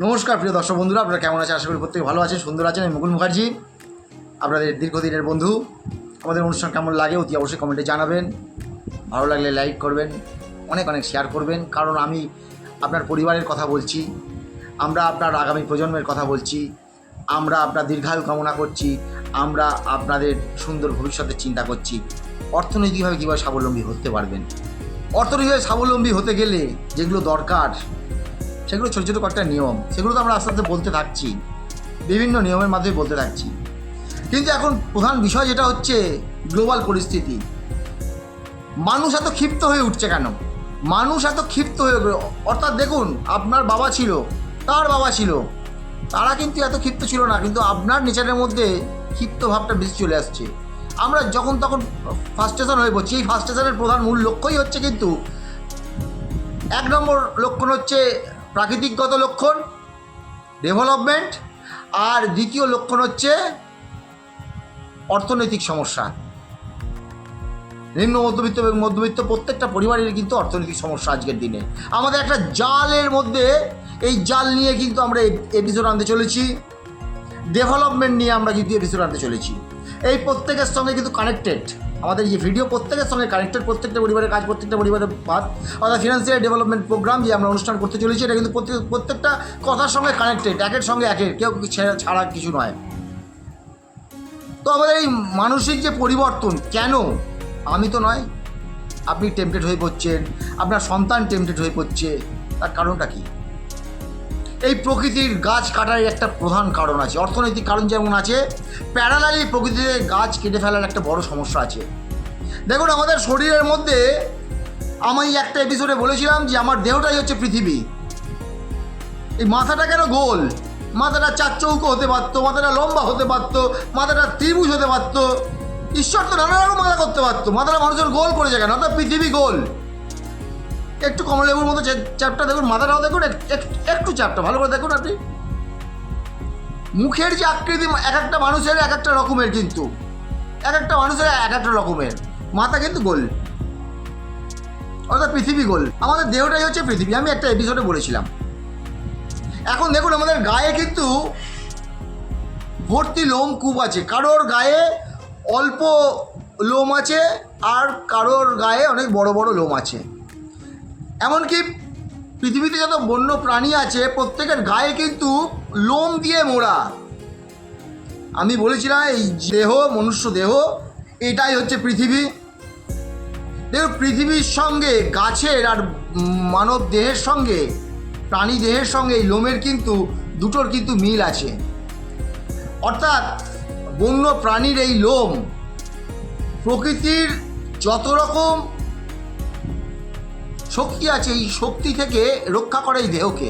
নমস্কার, প্রিয় দর্শক বন্ধুরা, আপনারা কেমন আছেন? আশা করি প্রত্যেকে ভালো আছেন, সুন্দর আছেন। আমি মুকুল মুখার্জি, আপনাদের দীর্ঘদিনের বন্ধু। আমাদের অনুষ্ঠান কেমন লাগে অতি অবশ্যই কমেন্টে জানাবেন। ভালো লাগলে লাইক করবেন, অনেক অনেক শেয়ার করবেন। কারণ আমি আপনার পরিবারের কথা বলছি, আমরা আপনার আগামী প্রজন্মের কথা বলছি, আমরা আপনার দীর্ঘায়ু কামনা করছি, আমরা আপনাদের সুন্দর ভবিষ্যতের চিন্তা করছি। অর্থনৈতিকভাবে কীভাবে স্বাবলম্বী হতে পারবেন? অর্থনৈতিকভাবে স্বাবলম্বী হতে গেলে যেগুলো দরকার সেগুলো ছোটো ছোটো কয়েকটা নিয়ম, সেগুলো তো আমরা আস্তে আস্তে বলতে থাকছি। বিভিন্ন নিয়মের মাধ্যমে বলতে থাকছি। কিন্তু এখন প্রধান বিষয় যেটা হচ্ছে গ্লোবাল পরিস্থিতি। মানুষ এত ক্ষিপ্ত হয়ে উঠছে কেন? মানুষ এত ক্ষিপ্ত হয়ে অর্থাৎ দেখুন, আপনার বাবা ছিল, তার বাবা ছিল। তারা কিন্তু এত ক্ষিপ্ত ছিল না, কিন্তু আপনার নেচারের মধ্যে ক্ষিপ্ত ভাবটা বেশি চলে আসছে। আমরা যখন তখন ফার্স্টেশন হয়ে পড়ছি, এই ফার্স্টেশনের প্রধান মূল লক্ষ্যই হচ্ছে কিন্তু, এক নম্বর লক্ষণ হচ্ছে প্রাকৃতিকগত লক্ষণ ডেভেলপমেন্ট আর দ্বিতীয় লক্ষণ হচ্ছে অর্থনৈতিক সমস্যা। নিম্ন মধ্যবিত্ত এবং মধ্যবিত্ত প্রত্যেকটা পরিবারের কিন্তু অর্থনৈতিক সমস্যা আজকের দিনে। আমাদের একটা জালের মধ্যে এই জাল নিয়ে কিন্তু আমরা এপিসোড আনতে চলেছি। ডেভেলপমেন্ট নিয়ে আমরা কিন্তু এপিসোড আনতে চলেছি। এই প্রত্যেকের সঙ্গে কিন্তু কানেক্টেড আমাদের যে ভিডিও প্রত্যেকের সঙ্গে কানেক্টেড প্রত্যেকটা পরিবারের কাজ, প্রত্যেকটা পরিবারের পাত অর্থাৎ ফিনান্সিয়াল ডেভেলপমেন্ট প্রোগ্রাম যে আমরা অনুষ্ঠান করতে চলেছি, এটা কিন্তু প্রত্যেক, প্রত্যেকটা কথার সঙ্গে কানেক্টেড একের সঙ্গে একের, কেউ ছাড়া কিছু নয়। তো আমাদের এই মানসিক যে পরিবর্তন, কেন? আমি তো নয়। আপনি টেম্পটেড হয়ে পড়ছেন, আপনার সন্তান টেম্পটেড হয়ে পড়ছে, তার কারণটা কি? এই প্রকৃতির গাছ কাটার একটা প্রধান কারণ আছে। অর্থনৈতিক কারণ যেমন আছে প্যারালালি প্রকৃতিতে গাছ কেটে ফেলার একটা বড় সমস্যা আছে। দেখুন, আমাদের শরীরের মধ্যে আমি একটা এপিসোডে বলেছিলাম যে আমার দেহটাই হচ্ছে পৃথিবী। এই মাথাটা কেন গোল? মাথাটা চার চৌকো হতে পারতো, মাথাটা লম্বা হতে পারতো, মাথাটা ত্রিভুজ হতে পারতো। ঈশ্বর তো নানা রকম মাথা করতে পারতো। মাথাটা মানুষের গোল করেছে কেন? অর্থাৎ পৃথিবী গোল। একটু কমলেবুর মতো চা- চাপটা দেখুন, মাথাটাও দেখুন, এক- এক- একটু চাপটা, ভালো করে দেখুন আপনি। মুখের যে আকৃতি, এক একটা মানুষের এক একটা রকমের কিন্তু। এক একটা মানুষের এক একটা রকমের। মাথা কিন্তু গোল। অর্থাৎ পৃথিবী গোল। আমাদের দেহটাই হচ্ছে পৃথিবী, আমি একটা এপিসোডে বলেছিলাম। এখন দেখুন, আমাদের গায়ে কিন্তু ভর্তি লোম কূপ আছে। কারোর গায়ে অল্প লোম আছে, আর কারোর গায়ে অনেক বড় বড় লোম আছে। এমনকি পৃথিবীতে যত বন্য প্রাণী আছে, প্রত্যেকের গায়ে কিন্তু লোম দিয়ে মোড়া। আমি বলেছিলাম, এই দেহ, মনুষ্য দেহ, এটাই হচ্ছে পৃথিবী। দেখুন, পৃথিবীর সঙ্গে, গাছের আর মানব দেহের সঙ্গে, প্রাণী দেহের সঙ্গে এই লোমের কিন্তু, দুটোর কিন্তু মিল আছে। অর্থাৎ, বন্য প্রাণীর এই লোম প্রকৃতির যত রকম শক্তি আছে, এই শক্তি থেকে রক্ষা করে এই দেহকে।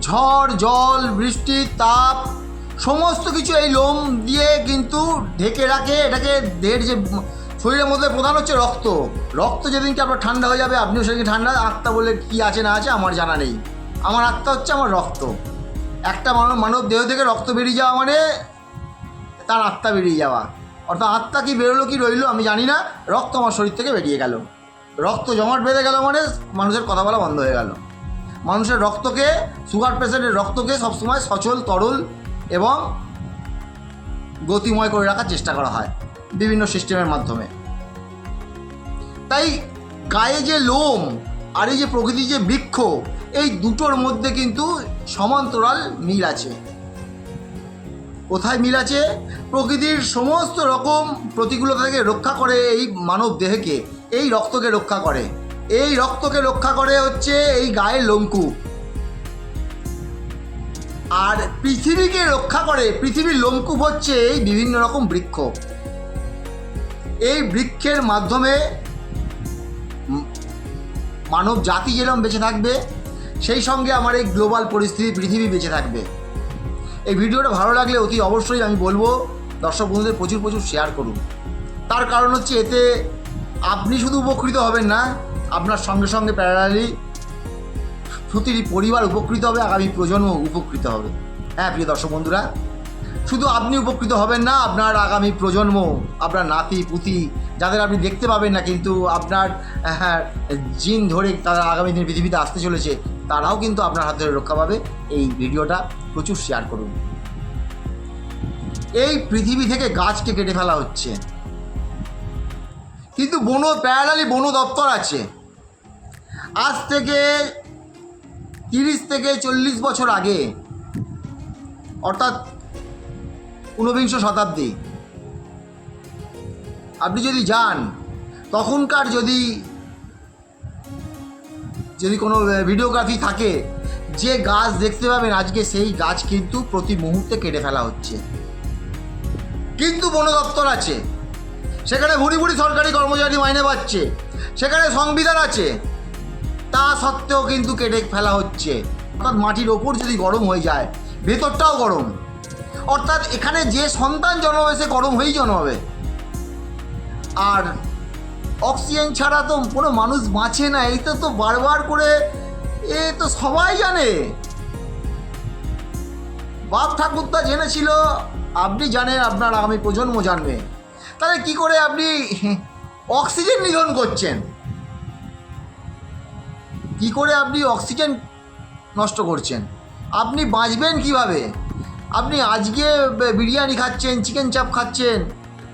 ঝড়, জল, বৃষ্টি, তাপ, সমস্ত কিছু এই লোম দিয়ে কিন্তু ঢেকে রাখে। এটাকে দেহের যে শরীরের মধ্যে প্রধান হচ্ছে রক্ত। রক্ত যেদিনকে আপনার ঠান্ডা হয়ে যাবে, আপনিও সেদিন ঠান্ডা। আত্মা বলে কি আছে না আছে আমার জানা নেই। আমার আত্মা হচ্ছে আমার রক্ত। একটা মানব মানব দেহ থেকে রক্ত বেরিয়ে যাওয়া মানে তার আত্মা বেরিয়ে যাওয়া। অর্থাৎ আত্মা কি বেরোলো, কি রইল, আমি জানি না। রক্ত আমার শরীর থেকে বেরিয়ে গেল। রক্ত জমাট বেঁধে গেল মানে মানুষের কথা বলা বন্ধ হয়ে গেল। মানুষের রক্তকে সুগার পেশেন্টের রক্তকে সবসময় সচল, তরল এবং গতিময় করে রাখার চেষ্টা করা হয় বিভিন্ন সিস্টেমের মাধ্যমে। তাই গায়ে যে লোম আর এই যে প্রকৃতির যে বৃক্ষ, এই দুটোর মধ্যে কিন্তু সমান্তরাল মিল আছে। কোথায় মিল আছে? প্রকৃতির সমস্ত রকম প্রতিকূলতা থেকে রক্ষা করে এই মানব দেহকে। এই রক্তকে রক্ষা করে। এই রক্তকে রক্ষা করে হচ্ছে এই গায়ের লঙ্কু। আর পৃথিবীকে রক্ষা করে, পৃথিবীর লোমকূপ হচ্ছে এই বিভিন্ন রকম বৃক্ষ। এই বৃক্ষের মাধ্যমে মানব জাতি যেরকম বেঁচে থাকবে, সেই সঙ্গে আমার এই গ্লোবাল পরিস্থিতি, পৃথিবী বেঁচে থাকবে। এই ভিডিওটা ভালো লাগলে অতি অবশ্যই আমি বলব, দর্শক বন্ধুদের প্রচুর প্রচুর শেয়ার করুন। তার কারণ হচ্ছে এতে আপনি শুধু উপকৃত হবেন না, আপনার সঙ্গে সঙ্গে প্যারালালি প্রতিটি পরিবার উপকৃত হবে, আগামী প্রজন্ম উপকৃত হবে। হ্যাঁ প্রিয় দর্শক বন্ধুরা, শুধু আপনি উপকৃত হবেন না, আপনার আগামী প্রজন্ম, আপনার নাতি, পুতি, যাদের আপনি দেখতে পাবেন না, কিন্তু আপনার হ্যাঁ জিন ধরে তারা আগামী দিন পৃথিবীতে আসতে চলেছে, তারাও কিন্তু আপনার হাতে রক্ষা পাবে। এই ভিডিওটা প্রচুর শেয়ার করুন। এই পৃথিবী থেকে গাছকে কেটে ফেলা হচ্ছে। কিন্তু বন প্যারালালি বন দপ্তর আছে। আজ থেকে তিরিশ থেকে চল্লিশ বছর আগে, অর্থাৎ ঊনবিংশ শতাব্দী। আপনি যদি যান, তখনকার যদি যদি কোনো ভিডিওগ্রাফি থাকে, যে গাছ দেখতে পাবেন আজকে, সেই গাছ কিন্তু প্রতি মুহূর্তে কেটে ফেলা হচ্ছে। কিন্তু বন দপ্তর আছে। সেখানে ভুড়ি ভুড়ি সরকারি কর্মচারী মাইনে পাচ্ছে। সেখানে সংবিধান আছে। তা সত্ত্বেও কিন্তু কেটে ফেলা হচ্ছে। অর্থাৎ মাটির ওপর যদি গরম হয়ে যায়, ভেতরটাও গরম। অর্থাৎ এখানে যে সন্তান জন্মাবে, সে গরম হয়েই জন্মাবে। আর অক্সিজেন ছাড়া তো কোনো মানুষ বাঁচে না। এইটা তো বারবার করে, এ তো সবাই জানে। বাপ ঠাকুরদা জেনেছিল, আপনি জানেন, আপনার আগামী প্রজন্ম জানবে। তাহলে কি করে আপনি অক্সিজেন নিধন করছেন? কি করে আপনি অক্সিজেন নষ্ট করছেন? আপনি বাঁচবেন কীভাবে? আপনি আজকে বিরিয়ানি খাচ্ছেন চিকেন চাপ খাচ্ছেন,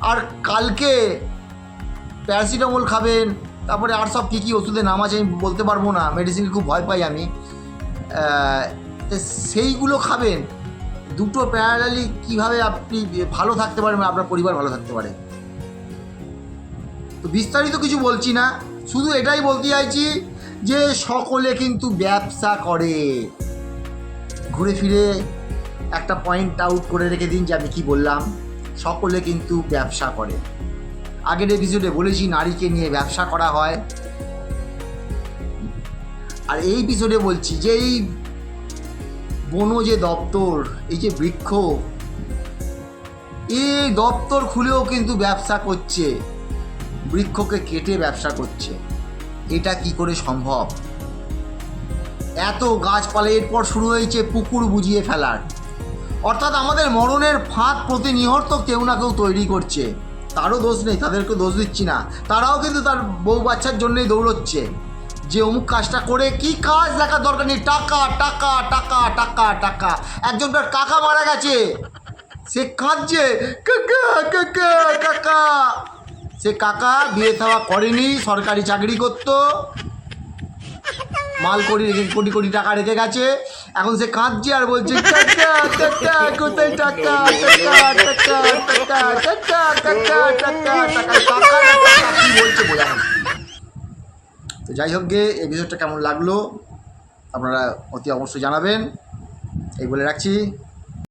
আর কালকে প্যারাসিটামল খাবেন, তারপরে আর সব কী কী ওষুধের নাম আছে আমি বলতে পারব না মেডিসিন খুব ভয় পাই আমি। সেইগুলো খাবেন। দুটো প্যারালালি কীভাবে আপনি ভালো থাকতে পারেন আপনার পরিবার ভালো থাকতে পারে। বিস্তারিত কিছু বলছি না। শুধু এটাই বলতে চাইছি যে সকলে কিন্তু ব্যবসা করে। ঘুরে ফিরে একটা পয়েন্ট আউট করে রেখে দিন যে আমি কি বললাম। সকলে কিন্তু ব্যবসা করে। আগের এপিসোডে বলেছি নারীকে নিয়ে ব্যবসা করা হয়। আর এই এপিসোডে বলছি যে এই বন যে দপ্তর, এই যে বৃক্ষ, এই দপ্তর খুলেও কিন্তু ব্যবসা করছে। বৃক্ষকে কেটে ব্যবসা করছে। এটা কি করে সম্ভব? এত গাছপালা এরপর শুরু হয়েছে পুকুর বুঝিয়ে ফেলার। অর্থাৎ আমাদের মরণের ফাঁদ প্রতিনিহত কেউ না কেউ তৈরি করছে। তারও দোষ নেই, তাদেরকে দোষ দিচ্ছি না। তারাও কিন্তু তার বউ বাচ্চার জন্যই দৌড়চ্ছে। যে অমুক কাজটা করে কি কাজ দেখার দরকার নেই। টাকা টাকা টাকা টাকা টাকা। একজনকার কাকা মারা গেছে। সে কাঁদছে, কাকা কাকা কাকা। সে কাকা বিয়ে থাওয়া করেনি সরকারি চাকরি করতো মাল করি কোটি কোটি টাকা রেখে গেছে এখন সে কাঁদছে আর বলছে বলছে বোঝা তো যাই হোক গে এপিসোডটা কেমন লাগল আপনারা অতি অবশ্যই জানাবেন এই বলে রাখছি